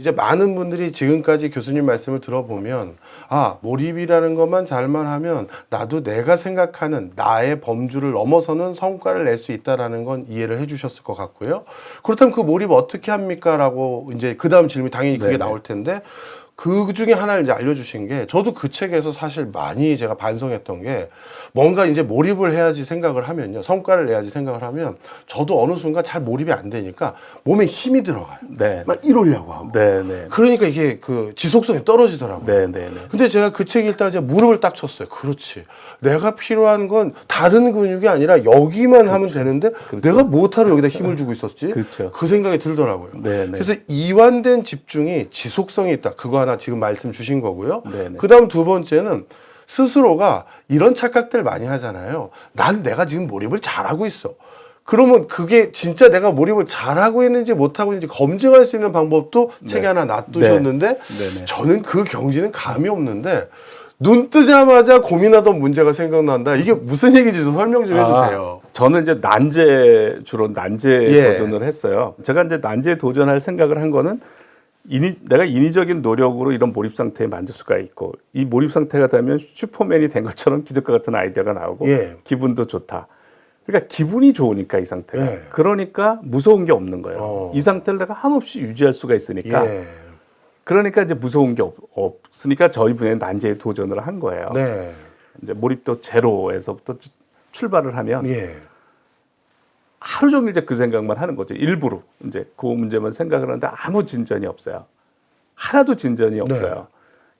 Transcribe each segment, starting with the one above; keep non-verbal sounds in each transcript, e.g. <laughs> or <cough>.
이제 많은 분들이 지금까지 교수님 말씀을 들어보면 아 몰입이라는 것만 잘만 하면 나도 내가 생각하는 나의 범주를 넘어서는 성과를 낼 수 있다라는 건 이해를 해주셨을 것 같고요. 그렇다면 그 몰입 어떻게 합니까?라고 이제 그 다음 질문이 당연히 그게 네네. 나올 텐데 그 중에 하나를 이제 알려주신 게 저도 그 책에서 사실 많이 제가 반성했던 게 뭔가 이제 몰입을 해야지 생각을 하면요 성과를 내야지 생각을 하면 저도 어느 순간 잘 몰입이 안 되니까 몸에 힘이 들어가요. 네. 막 이러려고 하고. 네, 네. 그러니까 이게 그 지속성이 떨어지더라고요. 네, 네, 네. 근데 제가 그 책 읽다가 이제 무릎을 딱 쳤어요. 그렇지. 내가 필요한 건 다른 근육이 아니라 여기만 하면 되는데 내가 뭐하러 여기다 힘을 주고 있었지? 그렇죠. 그 생각이 들더라고요. 네, 네. 그래서 이완된 집중이 지속성이 있다. 그거 하나 지금 말씀 주신 거고요. 네, 네. 그 다음 두 번째는 스스로가 이런 착각들 많이 하잖아요. 난 내가 지금 몰입을 잘하고 있어. 그러면 그게 진짜 내가 몰입을 잘하고 있는지 못하고 있는지 검증할 수 있는 방법도 책에 하나 놔두셨는데 네, 네. 저는 그 경지는 감이 없는데 눈 뜨자마자 고민하던 문제가 생각난다. 이게 무슨 얘기인지 좀 설명 좀 해주세요. 아, 저는 이제 난제 주로 난제 예. 도전을 했어요. 제가 이제 난제 도전할 생각을 한 거는 인위, 내가 인위적인 노력으로 이런 몰입 상태에 만들 수가 있고 이 몰입 상태가 되면 슈퍼맨이 된 것처럼 기적과 같은 아이디어가 나오고 예. 기분도 좋다. 그러니까 기분이 좋으니까 이 상태가 예. 그러니까 무서운 게 없는 거예요. 어. 이 상태를 내가 한없이 유지할 수가 있으니까 예. 그러니까 이제 무서운 게 없, 없으니까 저희 분야에 난제에 도전을 한 거예요. 네. 이제 몰입도 제로에서부터 주- 출발을 하면 예. 하루 종일 이제 그 생각만 하는 거죠. 일부러 이제 그 문제만 생각을 하는데 아무 진전이 없어요. 하나도 진전이 없어요.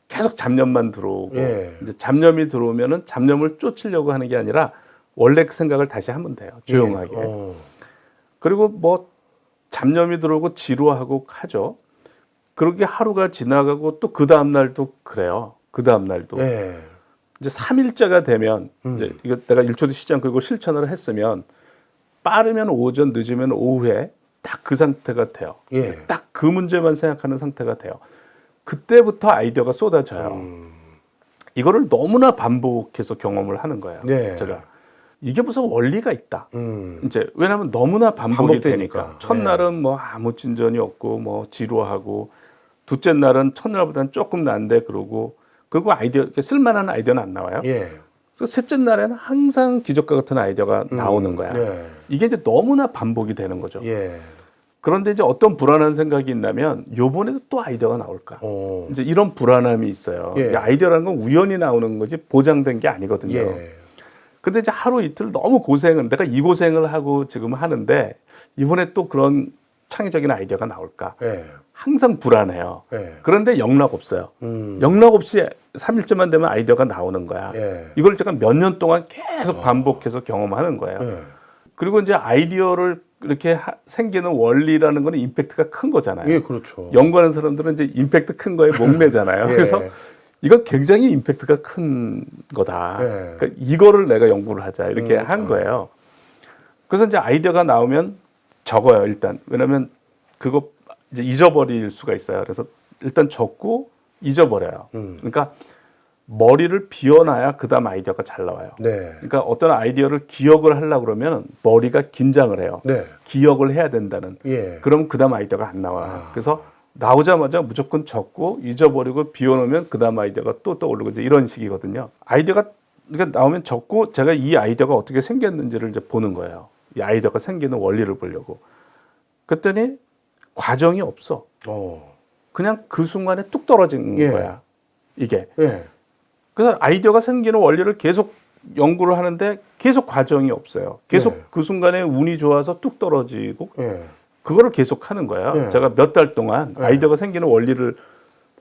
계속 잡념만 들어오고 네. 예. 이제 잡념이 들어오면은 잡념을 쫓으려고 하는 게 아니라 원래 그 생각을 다시 하면 돼요. 조용하게. 예. 어. 그리고 뭐 잡념이 들어오고 지루하고 하죠. 그렇게 하루가 지나가고 또 그 다음 날도 그래요. 그 다음 날도 예. 이제 3일째가 되면 음. 이제 이거 내가 1초도 쉬지 않고 이거 실천을 했으면 빠르면 오전 늦으면 오후에 딱 그 상태가 돼요. 예. 딱 그 문제만 생각하는 상태가 돼요. 그때부터 아이디어가 쏟아져요. 음. 이거를 너무나 반복해서 경험을 하는 거예요. 네. 제가 이게 무슨 원리가 있다. 음. 이제 왜냐하면 너무나 반복이 반복되니까. 되니까 첫날은 뭐 아무 진전이 없고 뭐 지루하고 둘째 날은 첫날보다는 조금 난데 그러고 그리고 아이디어 쓸만한 아이디어는 안 나와요. 예. 그래서 셋째 날에는 항상 기적과 같은 아이디어가 나오는 거야. 예. 이게 이제 너무나 반복이 되는 거죠. 예. 그런데 이제 어떤 불안한 생각이 있냐면 요번에도 또 아이디어가 나올까? 어. 이제 이런 불안함이 있어요. 예. 아이디어라는 건 우연히 나오는 거지 보장된 게 아니거든요. 예. 근데 이제 하루 이틀 너무 고생을 내가 이 고생을 하고 지금 하는데 이번에 또 그런 창의적인 아이디어가 나올까? 예. 항상 불안해요. 예. 그런데 영락 없어요. 음. 영락 없이 3일째만 되면 아이디어가 나오는 거야. 예. 이걸 제가 몇 년 동안 계속 반복해서 경험하는 거예요. 예. 그리고 이제 아이디어를 이렇게 하- 생기는 원리라는 거는 임팩트가 큰 거잖아요. 예, 그렇죠. 연구하는 사람들은 이제 임팩트 큰 거에 목매잖아요. <laughs> 예. 그래서 이건 굉장히 임팩트가 큰 거다. 예. 그러니까 이거를 내가 연구를 하자 이렇게 음, 한 거예요. 그래서 이제 아이디어가 나오면 적어요 일단 왜냐하면 그거 이제 잊어버릴 수가 있어요. 그래서 일단 적고 잊어버려요. 음. 그러니까 머리를 비워놔야 그다음 아이디어가 잘 나와요. 네. 그러니까 어떤 아이디어를 기억을 하려고 그러면 머리가 긴장을 해요. 네. 기억을 해야 된다는. 예. 그럼 그다음 아이디어가 안 나와요. 그래서 나오자마자 무조건 적고 잊어버리고 비워놓으면 그다음 아이디어가 또 떠오르고 이제 이런 식이거든요. 아이디어가 그러니까 나오면 적고 제가 이 아이디어가 어떻게 생겼는지를 이제 보는 거예요. 이 아이디어가 생기는 원리를 보려고. 그랬더니 과정이 없어. 어. 그냥 그 순간에 뚝 떨어진 예. 거야. 이게. 예. 그래서 아이디어가 생기는 원리를 계속 연구를 하는데 계속 과정이 없어요. 계속 네. 그 순간에 운이 좋아서 뚝 떨어지고 예. 그거를 계속 하는 거예요. 네. 제가 몇 달 동안 네. 아이디어가 생기는 원리를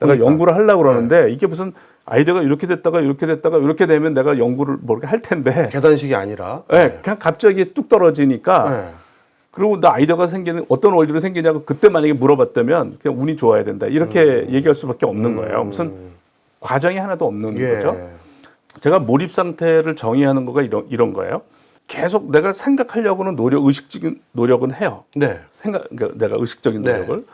내가 그러니까. 연구를 하려고 그러는데 이게 무슨 아이디어가 이렇게 됐다가 이렇게 됐다가 이렇게 되면 내가 연구를 모르게 할 텐데 계단식이 아니라. 네, 그냥 갑자기 뚝 떨어지니까 예. 그리고 나 아이디어가 생기는 어떤 원리로 생기냐고 그때 만약에 물어봤다면 그냥 운이 좋아야 된다 이렇게 얘기할 수밖에 없는 거예요. 무슨 과정이 하나도 없는 음. 예. 거죠. 제가 몰입 상태를 정의하는 거가 이런 이런 거예요. 계속 내가 생각하려고는 노력 의식적인 노력은 해요. 네. 생각 그러니까 내가 의식적인 네. 노력을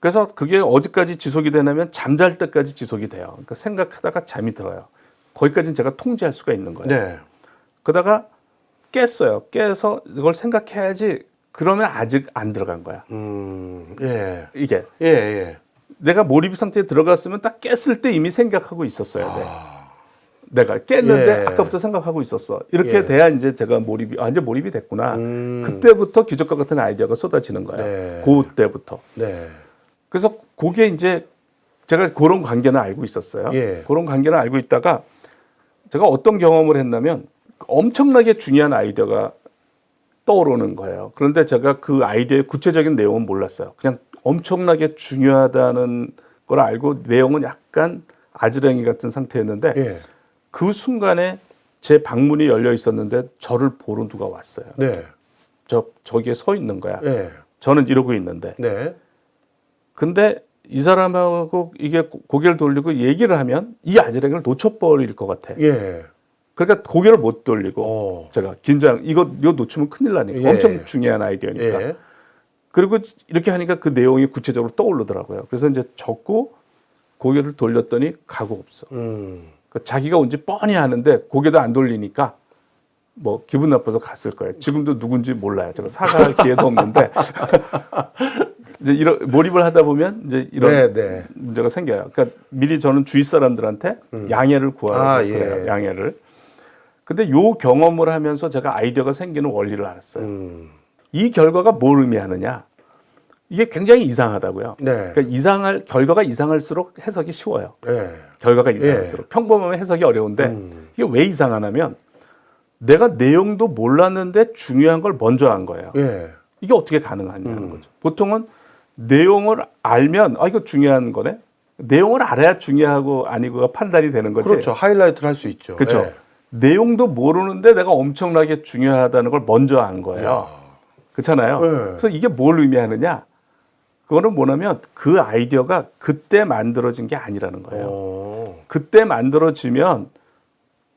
그래서 그게 어디까지 지속이 되냐면 잠잘 때까지 지속이 돼요. 그러니까 생각하다가 잠이 들어요. 거기까지는 제가 통제할 수가 있는 거예요. 네. 그러다가 깼어요. 깨서 이걸 생각해야지. 그러면 아직 안 들어간 거야. 음. 예. 이게 예, 예. 내가 몰입 상태에 들어갔으면 딱 깼을 때 이미 생각하고 있었어야 돼. 아. 내가 깼는데 예. 아까부터 생각하고 있었어. 이렇게 예. 돼야 이제 제가 몰입이 아 이제 몰입이 됐구나. 음. 그때부터 기적과 같은 아이디어가 쏟아지는 거야. 네. 그때부터. 네. 그래서 그게 이제 제가 그런 관계는 알고 있었어요. 예. 그런 관계는 알고 있다가 제가 어떤 경험을 했냐면 엄청나게 중요한 아이디어가 떠오르는 거예요. 그런데 제가 그 아이디어의 구체적인 내용은 몰랐어요. 그냥 엄청나게 중요하다는 걸 알고 내용은 약간 아지랑이 같은 상태였는데 예. 그 순간에 제 방문이 열려 있었는데 저를 보러 누가 왔어요. 네. 저 저기에 서 있는 거야. 네. 저는 이러고 있는데 네. 근데 이 사람하고 이게 고- 고개를 돌리고 얘기를 하면 이 아지랑이를 놓쳐버릴 것 같아. 예. 그러니까 고개를 못 돌리고 어. 제가 긴장 이거 이거 놓치면 큰일 나니까 예. 엄청 중요한 아이디어니까. 예. 그리고 이렇게 하니까 그 내용이 구체적으로 떠오르더라고요. 그래서 이제 적고 고개를 돌렸더니 가고 없어. 음. 그 자기가 온 지 뻔히 아는데 고개도 안 돌리니까 뭐 기분 나빠서 갔을 거예요. 지금도 누군지 몰라요. 제가 사과할 기회도 없는데 <laughs> 이제 이런 몰입을 하다 보면 이제 이런 네, 네. 문제가 생겨요. 그러니까 미리 저는 주위 사람들한테 양해를 구하고 아, 그래요. 예. 양해를. 근데 요 경험을 하면서 제가 아이디어가 생기는 원리를 알았어요. 음. 이 결과가 뭘 의미하느냐? 이게 굉장히 이상하다고요. 네. 그러니까 이상할 결과가 이상할수록 해석이 쉬워요. 예. 결과가 이상할수록 평범하면 해석이 어려운데 음. 이게 왜 이상하냐면 내가 내용도 몰랐는데 중요한 걸 먼저 한 거예요. 예. 이게 어떻게 가능하냐는 음. 거죠. 보통은 내용을 알면 아 이거 중요한 거네. 내용을 알아야 중요하고 아니고가 판단이 되는 거지. 그렇죠. 하이라이트를 할 수 있죠. 그렇죠. 예. 내용도 모르는데 내가 엄청나게 중요하다는 걸 먼저 안 거예요. 야. 그렇잖아요. 네. 그래서 이게 뭘 의미하느냐? 그거는 뭐냐면 그 아이디어가 그때 만들어진 게 아니라는 거예요. 어. 그때 만들어지면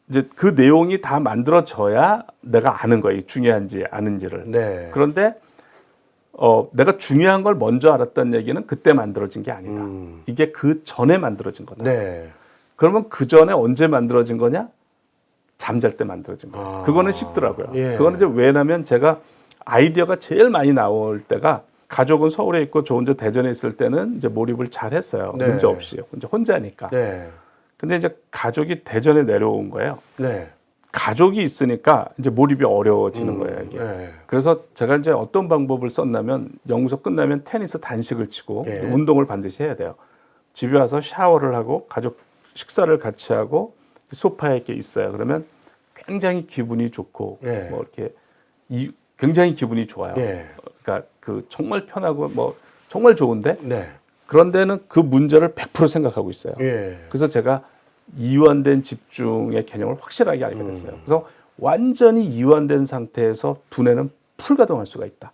이제 그 내용이 다 만들어져야 내가 아는 거예요. 중요한지 아는지를. 네. 그런데 어, 내가 중요한 걸 먼저 알았다는 얘기는 그때 만들어진 게 아니다. 음. 이게 그 전에 만들어진 거다. 네. 그러면 그 전에 언제 만들어진 거냐? 잠잘 때 만들어진 거예요. 아. 그거는 쉽더라고요. 예. 그거는 이제 왜냐면 제가 아이디어가 제일 많이 나올 때가 가족은 서울에 있고 저 혼자 대전에 있을 때는 이제 몰입을 잘 했어요. 네. 문제 없이. 이제 혼자니까. 네. 근데 이제 가족이 대전에 내려온 거예요. 네. 가족이 있으니까 이제 몰입이 어려워지는 음, 거예요, 이게. 네. 그래서 제가 이제 어떤 방법을 썼냐면 연구소 끝나면 테니스 단식을 치고 예. 운동을 반드시 해야 돼요. 집에 와서 샤워를 하고 가족 식사를 같이 하고 소파에 이렇게 있어요. 그러면 굉장히 기분이 좋고 예. 뭐 이렇게 이, 굉장히 기분이 좋아요. 예. 그러니까 그 정말 편하고 뭐 정말 좋은데 네. 그런데는 그 문제를 100% 생각하고 있어요. 예. 그래서 제가 이완된 집중의 개념을 확실하게 알게 음. 됐어요. 그래서 완전히 이완된 상태에서 두뇌는 풀가동할 수가 있다.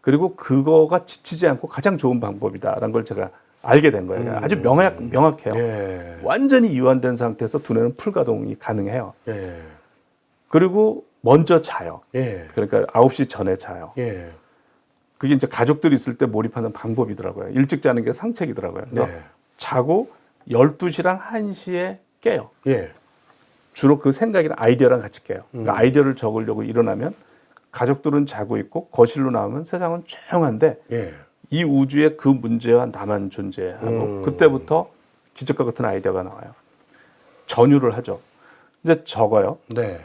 그리고 그거가 지치지 않고 가장 좋은 방법이다라는 걸 제가 알게 된 거예요. 아주 명확, 명확해요. 음. 예. 완전히 이완된 상태에서 두뇌는 풀가동이 가능해요. 예. 그리고 먼저 자요. 예. 그러니까 9시 전에 자요. 예. 그게 이제 가족들이 있을 때 몰입하는 방법이더라고요. 일찍 자는 게 상책이더라고요. 그래서 네. 자고 12시랑 1시에 깨요. 예. 주로 그 생각이나 아이디어랑 같이 깨요. 음. 그러니까 아이디어를 적으려고 일어나면 가족들은 자고 있고 거실로 나오면 세상은 조용한데 예. 이 우주에 그 문제와 나만 존재하고 음. 그때부터 기적과 같은 아이디어가 나와요. 전유를 하죠. 이제 적어요. 네.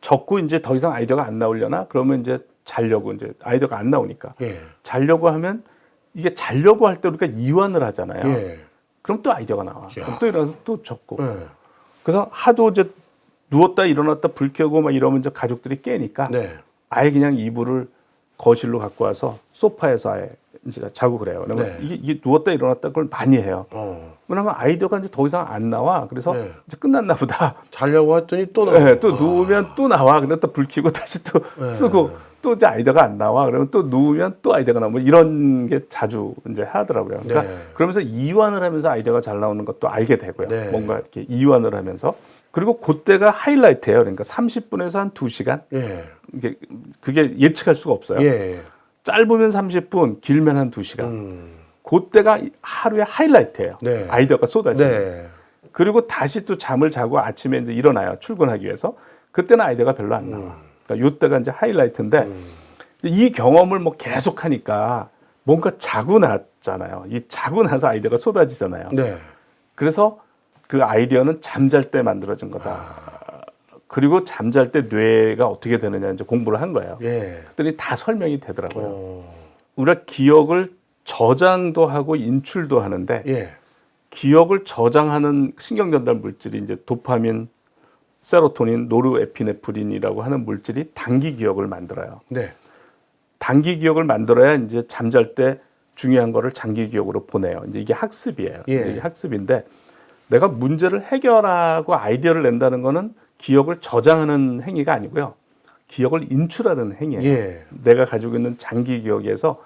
적고 이제 더 이상 아이디어가 안 나오려나? 그러면 이제 자려고 이제 아이디어가 안 나오니까 예. 자려고 하면 이게 자려고 할 때 우리가 이완을 하잖아요. 예. 그럼 또 아이디어가 나와. 그럼 또 일어나서 또 적고. 예. 그래서 하도 이제 누웠다 일어났다 불 켜고 막 이러면 이제 가족들이 깨니까 네. 아예 그냥 이불을 거실로 갖고 와서 소파에서 아예 이제 자고 그래요. 그러면 네. 이게, 이게 누웠다 일어났다 그걸 많이 해요. 어. 왜냐하면 아이디어가 이제 더 이상 안 나와. 그래서 네. 이제 끝났나 보다. 자려고 했더니 또 나와. 네, 또 누우면 또 나와. 그랬다 불 켜고 다시 또 네. 쓰고 또 이제 아이디어가 안 나와. 그러면 또 누우면 또 아이디어가 나오고 뭐 이런 게 자주 이제 하더라고요. 그러니까 네. 그러면서 이완을 하면서 아이디어가 잘 나오는 것도 알게 되고요. 네. 뭔가 이렇게 이완을 하면서 그리고 그때가 하이라이트예요. 그러니까 30분에서 한 2시간. 예. 이게 그게 예측할 수가 없어요. 예. 짧으면 30분, 길면 한 2시간. 음. 그때가 하루의 하이라이트예요. 네. 아이디어가 쏟아지는. 네. 그리고 다시 또 잠을 자고 아침에 이제 일어나요. 출근하기 위해서. 그때는 아이디어가 별로 안 나와. 그러니까 요때가 이제 하이라이트인데 이 경험을 뭐 계속 하니까 뭔가 자고 나 잤잖아요. 이 자고 나서 아이디어가 쏟아지잖아요. 네. 그래서 그 아이디어는 잠잘 때 만들어진 거다. 그리고 잠잘 때 뇌가 어떻게 되느냐 이제 공부를 한 거예요. 예. 그랬더니 다 설명이 되더라고요. 어. 우리가 기억을 저장도 하고 인출도 하는데 예. 기억을 저장하는 신경 전달 물질이 이제 도파민, 세로토닌, 노르에피네프린이라고 하는 물질이 단기 기억을 만들어요. 네. 단기 기억을 만들어야 이제 잠잘 때 중요한 거를 장기 기억으로 보내요. 이제 이게 학습이에요. 예. 이제 학습인데 내가 문제를 해결하고 아이디어를 낸다는 거는 기억을 저장하는 행위가 아니고요. 기억을 인출하는 행위예요. 예. 내가 가지고 있는 장기 기억에서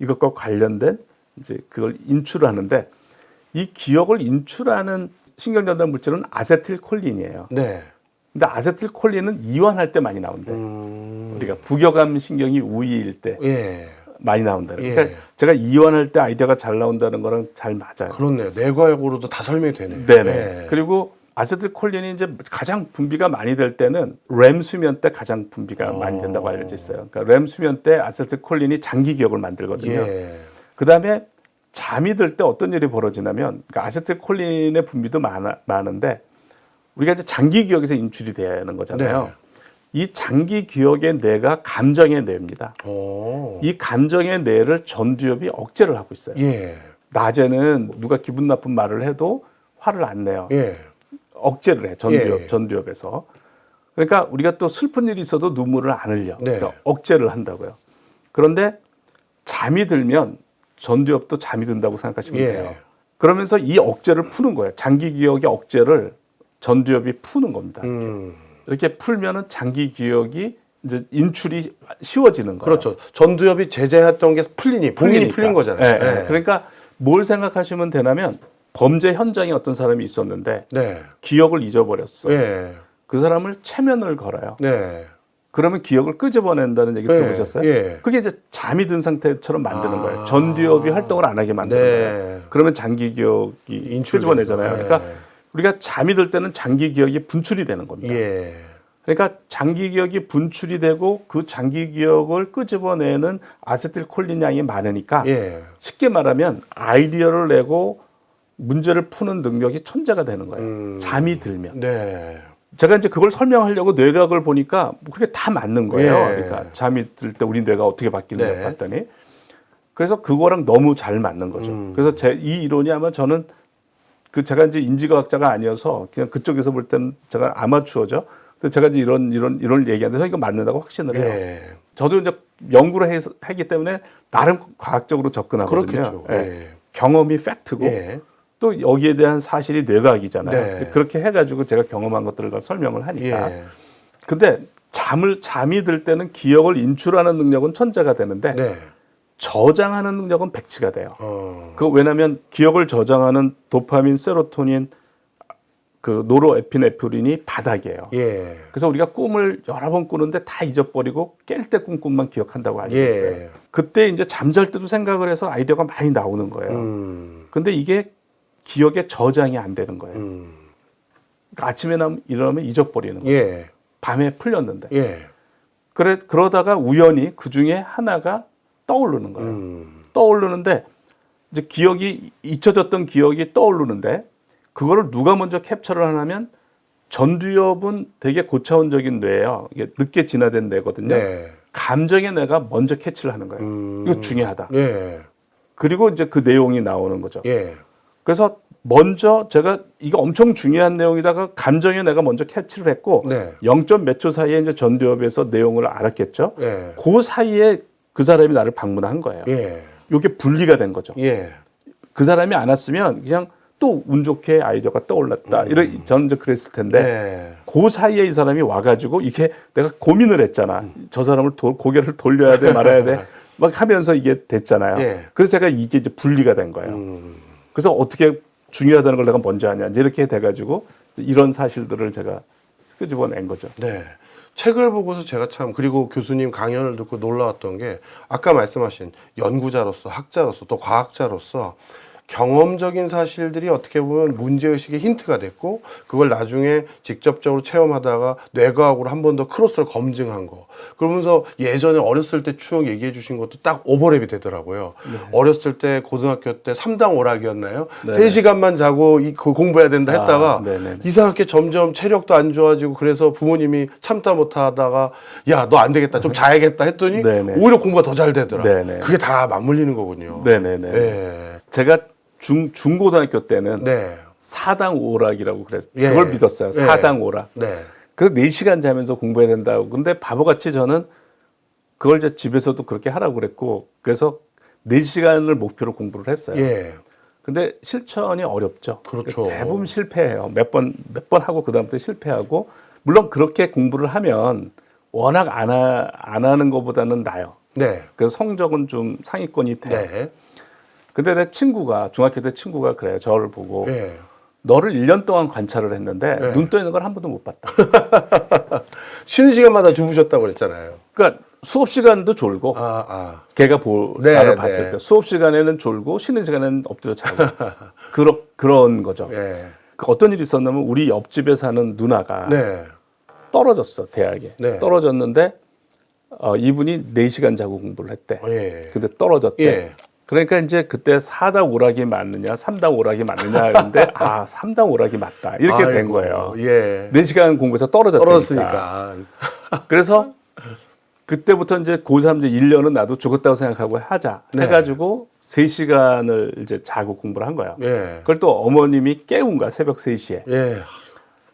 이것과 관련된 이제 그걸 인출하는데 이 기억을 인출하는 신경 전달 물질은 아세틸콜린이에요. 네. 근데 아세틸콜린은 이완할 때 많이 나온대. 음. 우리가 부교감 신경이 우위일 때 예. 많이 나온다. 예. 그러니까 제가 이완할 때 아이디어가 잘 나온다는 거랑 잘 맞아요. 그렇네요. 뇌과학으로도 다 설명이 되네요. 네네. 예. 그리고 아세틸콜린이 이제 가장 분비가 많이 될 때는 램 수면 때 가장 분비가 많이 된다고 알려져 있어요. 그러니까 램 수면 때 아세틸콜린이 장기 기억을 만들거든요. 예. 그 다음에 잠이 들 때 어떤 일이 벌어지냐면 그러니까 아세틸콜린의 분비도 많아, 많은데 우리가 이제 장기 기억에서 인출이 되는 거잖아요. 네. 이 장기 기억의 뇌가 감정의 뇌입니다. 오. 이 감정의 뇌를 전두엽이 억제를 하고 있어요. 예. 낮에는 누가 기분 나쁜 말을 해도 화를 안 내요. 예. 억제를 해 전두엽 예. 전두엽에서. 그러니까 우리가 또 슬픈 일이 있어도 눈물을 안 흘려. 네. 그러니까 억제를 한다고요. 그런데 잠이 들면 전두엽도 잠이 든다고 생각하시면 예. 돼요. 그러면서 이 억제를 푸는 거예요. 장기 기억의 억제를 전두엽이 푸는 겁니다. 음. 이렇게 풀면은 장기 기억이 이제 인출이 쉬워지는 거예요. 그렇죠. 전두엽이 제재했던 게 풀리니 풀리니까. 풀린 거잖아요. 예, 예. 그러니까 뭘 생각하시면 되냐면 범죄 현장에 어떤 사람이 있었는데 네. 기억을 잊어버렸어. 예. 그 사람을 체면을 걸어요. 네. 그러면 기억을 끄집어낸다는 얘기 예, 들어보셨어요? 예. 그게 이제 잠이 든 상태처럼 만드는 아. 거예요. 전두엽이 활동을 안 하게 만드는 네. 거예요. 그러면 장기 기억이. 끄집어내잖아요. 예. 그러니까 우리가 잠이 들 때는 장기 기억이 분출이 되는 겁니다. 예. 그러니까 장기 기억이 분출이 되고 그 장기 기억을 끄집어내는 아세틸콜린 양이 많으니까 예. 쉽게 말하면 아이디어를 내고 문제를 푸는 능력이 천재가 되는 거예요. 음. 잠이 들면. 네. 제가 이제 그걸 설명하려고 뇌각을 보니까 그게 다 맞는 거예요. 예. 그러니까 잠이 들 때 우리 뇌가 어떻게 바뀌는지 네. 봤더니 그래서 그거랑 너무 잘 맞는 거죠. 음. 그래서 제 이 이론이 아마 저는 그 제가 이제 인지과학자가 아니어서 그냥 그쪽에서 볼 때는 제가 아마추어죠. 근데 제가 이제 이런 이런 이런 얘기하는데 이거 맞는다고 확신을 해요. 예. 저도 이제 연구를 해서 하기 때문에 나름 과학적으로 접근하거든요. 그렇겠죠. 예. 예. 경험이 팩트고 예. 또 여기에 대한 사실이 뇌과학이잖아요. 네. 그렇게 해가지고 제가 경험한 것들을 다 설명을 하니까. 예. 근데 잠을 잠이 들 때는 기억을 인출하는 능력은 천재가 되는데 네. 저장하는 능력은 백치가 돼요. 어. 그 왜냐하면 기억을 저장하는 도파민, 세로토닌, 그 노로에피네프린이 바닥이에요. 예. 그래서 우리가 꿈을 여러 번 꾸는데 다 잊어버리고 깰 때 꿈 꿈만 기억한다고 알고 있어요. 예. 그때 이제 잠잘 때도 생각을 해서 아이디어가 많이 나오는 거예요. 음. 근데 이게 기억에 저장이 안 되는 거예요. 음. 그러니까 아침에 남- 일어나면 잊어버리는 거예요. 예. 밤에 풀렸는데. 예. 그래 그러다가 우연히 그 중에 하나가 떠오르는 거예요. 음. 떠오르는데 이제 기억이 잊혀졌던 기억이 떠오르는데 그거를 누가 먼저 캡처를 하냐면 전두엽은 되게 고차원적인 뇌예요. 이게 늦게 진화된 뇌거든요. 네. 감정의 뇌가 먼저 캐치를 하는 거예요. 음. 이거 중요하다. 예. 그리고 이제 그 내용이 나오는 거죠. 예. 그래서 먼저 제가 이거 엄청 중요한 내용이다가 감정의 뇌가 먼저 캐치를 했고 네. 0. 몇초 사이에 이제 전두엽에서 내용을 알았겠죠. 예. 그 사이에 그 사람이 나를 방문한 거예요. 예. 이게 분리가 된 거죠. 예. 그 사람이 안 왔으면 그냥 또 운 좋게 아이디어가 떠올랐다. 이런 저는 이제 그랬을 텐데 네. 그 사이에 이 사람이 와가지고 이게 내가 고민을 했잖아. 저 사람을 도- 고개를 돌려야 돼 말아야 돼. <laughs> 막 하면서 이게 됐잖아요. 예. 그래서 제가 이게 이제 분리가 된 거예요. 음. 그래서 어떻게 중요하다는 걸 내가 먼저 하냐. 이제 이렇게 돼가지고 이런 사실들을 제가 끄집어낸 거죠. 네. 책을 보고서 제가 참 그리고 교수님 강연을 듣고 놀라웠던 게 아까 말씀하신 연구자로서 학자로서 또 과학자로서 경험적인 사실들이 어떻게 보면 문제의식의 힌트가 됐고 그걸 나중에 직접적으로 체험하다가 뇌과학으로 한 번 더 크로스를 검증한 거 그러면서 예전에 어렸을 때 추억 얘기해 주신 것도 딱 오버랩이 되더라고요 어렸을 때 고등학교 때 삼당 오락이었나요? 네. 세시간만 자고 이- 그 공부해야 된다 했다가 아. 이상하게 점점 체력도 안 좋아지고 그래서 부모님이 참다 못하다가 야 너 안 되겠다 좀 자야겠다 했더니 네네. 오히려 공부가 더 잘 되더라. 네네. 그게 다 맞물리는 거군요. 네네네. 네. 제가 중 중고등학교 때는 네. 사당 오락이라고 그랬 예. 그걸 믿었어요. 예. 사당 오락. 네. 그 4시간 자면서 공부해야 된다고. 근데 바보같이 저는 그걸 이제 집에서도 그렇게 하라고 그랬고 그래서 4시간을 목표로 공부를 했어요. 예. 근데 실천이 어렵죠. 그렇죠. 대부분 실패해요. 몇 번 몇 번 하고 그다음부터 실패하고 물론 그렇게 공부를 하면 워낙 안, 하, 안 하는 것보다는 나요. 네. 그래서 성적은 좀 상위권이 돼요. 네. 근데 내 친구가 중학교 때 친구가 그래요. 저를 보고 예. 너를 1년 동안 관찰을 했는데 네. 눈떠 있는 걸 한 번도 못 봤다. <laughs> 쉬는 시간마다 주무셨다고 그랬잖아요. 그러니까 수업 시간도 졸고 아, 아. 걔가 보 네, 나를 네. 봤을 때 수업 시간에는 졸고 쉬는 시간에는 엎드려 자고 <laughs> 그런 그런 거죠. 예. 그 어떤 일이 있었냐면 우리 옆집에 사는 누나가 네. 떨어졌어 대학에 네. 떨어졌는데 어, 이분이 4시간 자고 공부를 했대. 예. 근데 떨어졌대. 예. 그러니까 이제 그때 4당 오락이 맞느냐, 3당 오락이 맞느냐 했는데 <laughs> 아, 3당 오락이 맞다. 이렇게 된 아이고, 거예요. 예. 4시간 공부해서. 떨어졌으니까. <laughs> 그래서 그때부터 이제 고3 이제 1년은 나도 죽었다고 생각하고 하자 네. 해가지고 3시간을 이제 자고 공부를 한 거예요. 예. 그걸 또 어머님이 깨운 거야, 새벽 3시에. 예.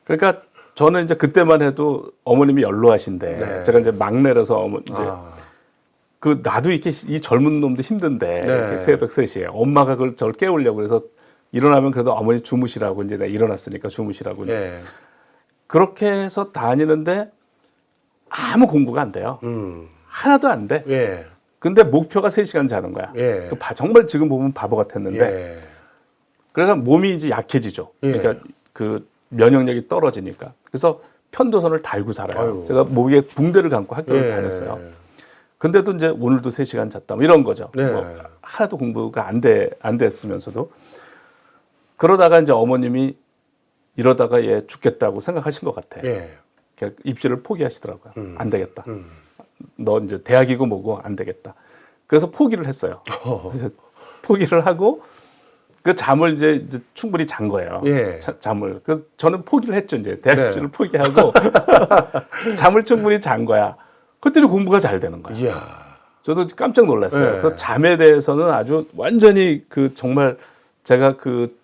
그러니까 저는 이제 그때만 해도 어머님이 연로하신데 네. 제가 이제 막내라서 어머 이제 아. 그 나도 이렇게 이 젊은 놈도 힘든데 네. 이렇게 새벽 3시에 엄마가 그걸 저를 깨우려고 그래서 일어나면 그래도 어머니 주무시라고 이제 내가 일어났으니까 주무시라고 예. 그렇게 해서 다니는데 아무 공부가 안 돼요. 음. 하나도 안 돼. 예. 근데 목표가 3시간 자는 거야. 예. 그 바- 정말 지금 보면 바보 같았는데 예. 그래서 몸이 이제 약해지죠. 예. 그러니까 그 면역력이 떨어지니까. 그래서 편도선을 달고 살아요. 아이고. 제가 목에 붕대를 감고 학교를 예. 다녔어요. 근데도 이제 오늘도 3시간 잤다. 뭐 이런 거죠. 네. 뭐 하나도 공부가 안 돼, 안 됐으면서도. 그러다가 이제 어머님이 이러다가 얘 죽겠다고 생각하신 것 같아. 예. 그냥 입시를 포기하시더라고요. 음. 안 되겠다. 음. 너 이제 대학이고 뭐고 안 되겠다. 그래서 포기를 했어요. <laughs> 포기를 하고 그 잠을 이제 이제 충분히 잔 거예요. 예. 자- 잠을. 그 저는 포기를 했죠. 이제 대학 네. 입시를 포기하고 <laughs> <laughs> 잠을 충분히 잔 거야. 그랬더니 공부가 잘 되는 거야. 이야. 저도 깜짝 놀랐어요. 네. 그 잠에 대해서는 아주 완전히 그 정말 제가 그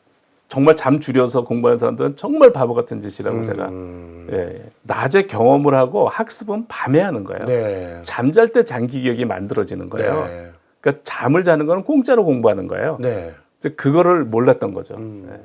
정말 잠 줄여서 공부하는 사람들은 정말 바보 같은 짓이라고 제가 음. 예, 예. 낮에 경험을 하고 학습은 밤에 하는 거예요. 네. 잠잘 때 장기 기억이 만들어지는 거예요. 네. 그러니까 잠을 자는 거는 공짜로 공부하는 거예요. 네. 그거를 몰랐던 거죠. 음. 예.